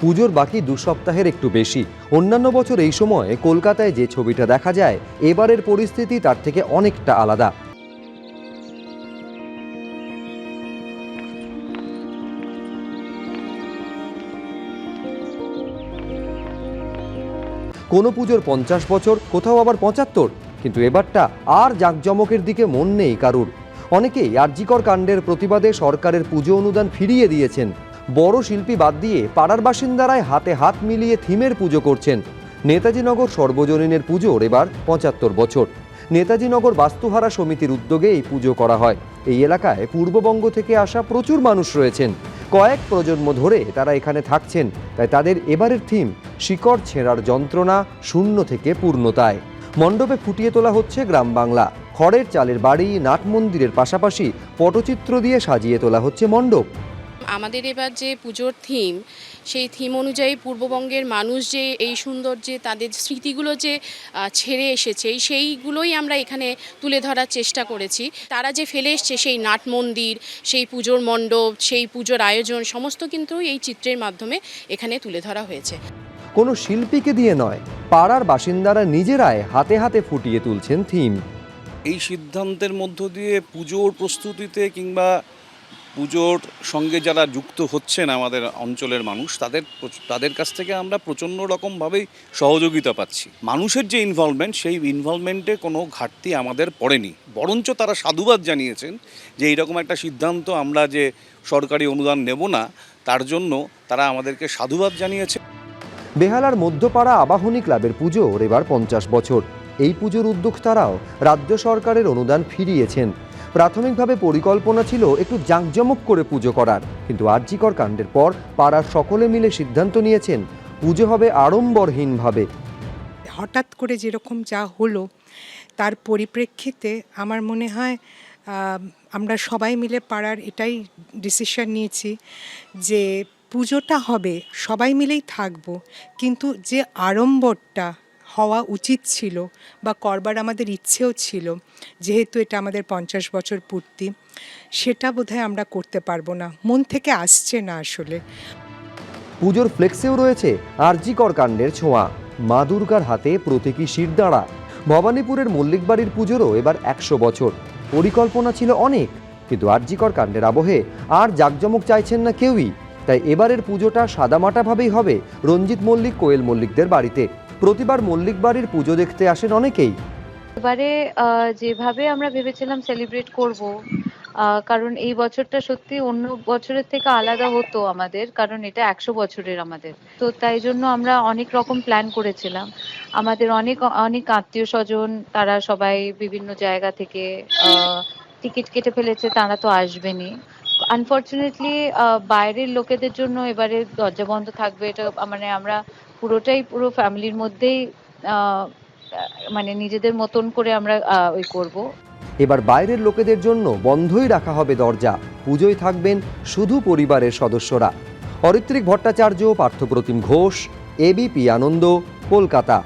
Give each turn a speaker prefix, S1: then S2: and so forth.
S1: পুজোর বাকি দু সপ্তাহের একটু বেশি। অন্যান্য বছর এই সময়ে কলকাতায় যে ছবিটা দেখা যায়, এবারের পরিস্থিতি তার থেকে অনেকটা আলাদা। কোনো পুজোর পঞ্চাশ বছর, কোথাও আবার পঁচাত্তর। কিন্তু এবারটা আর জাঁকজমকের দিকে মন নেই কারুর। অনেকেই আর্জিকর কাণ্ডের প্রতিবাদে সরকারের পুজো অনুদান ফিরিয়ে দিয়েছেন। বড় শিল্পী বাদ দিয়ে পাড়ার বাসিন্দারাই হাতে হাত মিলিয়ে থিমের পুজো করছেন। নেতাজিনগর সর্বজনীনের পুজোর এবার পঁচাত্তর বছর। নেতাজিনগর বাস্তুহারা সমিতির উদ্যোগে এই পুজো করা হয়। এই এলাকায় পূর্ববঙ্গ থেকে আসা প্রচুর মানুষ রয়েছেন। কয়েক প্রজন্ম ধরে তারা এখানে থাকছেন, তাই তাদের এবারের থিম শিকড় ছেঁড়ার যন্ত্রণা শূন্য থেকে পূর্ণতায়। মণ্ডপে ফুটিয়ে তোলা হচ্ছে গ্রাম বাংলা। খড়ের চালের বাড়ি, নাট মন্দিরের পাশাপাশি পটচিত্র দিয়ে সাজিয়ে তোলা হচ্ছে মণ্ডপ।
S2: আমাদের এবার যে পুজোর থিম সেই থিম অনুযায়ী পূর্ববঙ্গের মানুষ যে এই সুন্দর যে তাদের স্মৃতিগুলো যে ছেড়ে এসেছে সেইগুলোই আমরা এখানে তুলে ধরার চেষ্টা করেছি। তারা যে ফেলে এসছে সেই নাট মন্দির সেই পুজোর মণ্ডপ সেই পুজোর আয়োজন সমস্ত কিন্তু এই চিত্রের মাধ্যমে এখানে তুলে ধরা হয়েছে।
S1: কোনো শিল্পীকে দিয়ে নয় পাড়ার বাসিন্দারা নিজেরাই হাতে হাতে ফুটিয়ে তুলছেন থিম
S3: এই সিদ্ধান্তের মধ্য দিয়ে পুজোর প্রস্তুতিতে কিংবা পুজোর সঙ্গে যারা যুক্ত হচ্ছেন আমাদের অঞ্চলের মানুষ, তাদের তাদের কাছ থেকে আমরা প্রচণ্ড রকমভাবেই সহযোগিতা পাচ্ছি। মানুষের যে ইনভলভমেন্ট সেই ইনভলভমেন্টে কোনো ঘাটতি আমাদের পড়েনি। বরঞ্চ তারা সাধুবাদ জানিয়েছেন যে এইরকম একটা সিদ্ধান্ত আমরা যে সরকারি অনুদান নেব না, তার জন্য তারা আমাদেরকে সাধুবাদ জানিয়েছে।
S1: বেহালার মধ্যপাড়া আবাহনী ক্লাবের পুজোর এবার পঞ্চাশ বছর। এই পুজোর উদ্যোক্তারাও রাজ্য সরকারের অনুদান ফিরিয়েছেন। প্রাথমিকভাবে পরিকল্পনা ছিল একটু জাঁকজমক করে পুজো করার। কিন্তু আর্যিকর কাণ্ডের পর পাড়ার সকলে মিলে সিদ্ধান্ত নিয়েছেন, পুজো হবে আড়ম্বরহীনভাবে।
S4: হঠাৎ করে যেরকম যা হলো, তার পরিপ্রেক্ষিতে আমার মনে হয় আমরা সবাই মিলে পাড়ার এটাই ডিসিশন নিয়েছি যে পুজোটা হবে, সবাই মিলেই থাকব। কিন্তু যে আড়ম্বরটা হওয়া উচিত ছিল বা করবার আমাদের ইচ্ছেও ছিল, যেহেতু এটা আমাদের পঞ্চাশ বছর পূর্তি, সেটা বোধহয় আমরা করতে পারব না। মন থেকে আসছে না আসলে।
S1: পুজোর ফ্লেক্সেও রয়েছে আরজিকর কাণ্ডের ছোঁয়া। মা দুর্গার হাতে প্রতীকী শির শিরদাঁড়া ভবানীপুরের মল্লিক বাড়ির পুজোরও এবার একশো বছর। পরিকল্পনা ছিল অনেক, কিন্তু আরজিকর কাণ্ডের আবহে আর জাঁকজমক চাইছেন না কেউই। তাই এবারের পুজোটা সাদামাটাভাবেই হবে রঞ্জিত মল্লিক, কোয়েল মল্লিকদের বাড়িতে। প্রতিবার মল্লিক বাড়ির পুজো দেখতে আসেন অনেকেই।
S5: এবারে যেভাবে আমরা ভেবেছিলাম সেলিব্রেট করব কারণ এই বছরটা সত্যি অন্য বছরের থেকে আলাদা হতো আমাদের, কারণ এটা একশো বছরের আমাদের। তো তাই জন্য আমরা অনেক রকম প্ল্যান করেছিলাম। আমাদের অনেক অনেক আত্মীয় স্বজন তারা সবাই বিভিন্ন জায়গা থেকে টিকিট কেটে ফেলেছে, তারা তো আসবেনই। আনফর্চুনেটলি বাইরের লোকেদের জন্য এবারে দরজা বন্ধ থাকবে, এটা মানে আমরা পুরোটাই পুরো ফ্যামিলির মধ্যেই মানে নিজেদের মতন করে আমরা ওই করব।
S1: এবার বাইরের লোকেদের জন্য বন্ধই রাখা হবে দরজা। পুজোয় থাকবেন শুধু পরিবারের সদস্যরা। অরিত্রিক ভট্টাচার্য, পার্থপ্রতিম ঘোষ এবিপি আনন্দ, কলকাতা।